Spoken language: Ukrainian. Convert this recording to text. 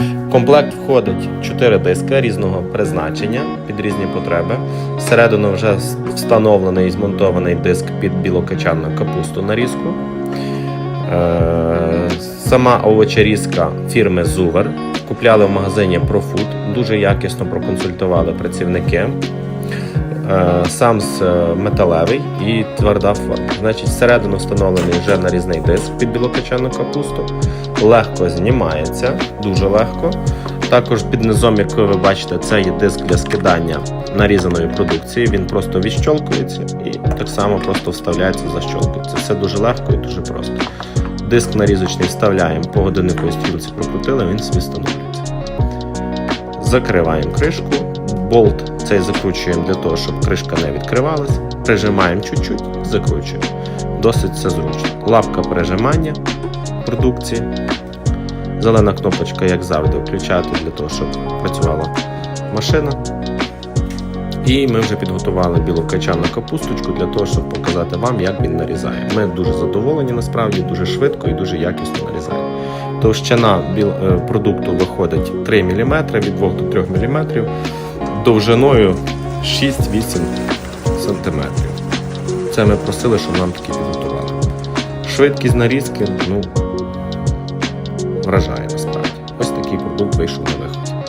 В комплект входить 4 диски різного призначення під різні потреби. Всередину вже встановлений і змонтований диск під білокачанну капусту нарізку. Е, Сама овочерізка фірми Зувер. Купляли в магазині ProFood. Дуже якісно проконсультували працівники. Е, Сам з е, металевий і тверда форма. Значить, всередину встановлений вже нарізний диск під білокачану капусту. Легко знімається, дуже легко. Також під низом, як ви бачите, це є диск для скидання нарізаної продукції. Він просто відщолкується і так само просто вставляється, защолкується. Все дуже легко і дуже просто. Диск нарізочний вставляємо по годинниковій стрілці, прокрутили, він собі встановлюється. Закриваємо кришку. Болт цей закручуємо для того, щоб кришка не відкривалась. Прижимаємо чуть-чуть, закручуємо. Досить все зручно. Лапка пережимання продукції. Зелена кнопочка, як завжди, включати для того, щоб працювала машина. І ми вже підготували білу качану капусточку для того, щоб показати вам, як він нарізає. Ми дуже задоволені, насправді, дуже швидко і дуже якісно нарізає. Товщина біл- е, продукту виходить 3 мм, від 2 до 3 мм, довжиною 6-8 см. Це ми просили, щоб нам такі підготували. Швидкість нарізки, ну, вражає насправді. Ось такий продукт вийшов на виход.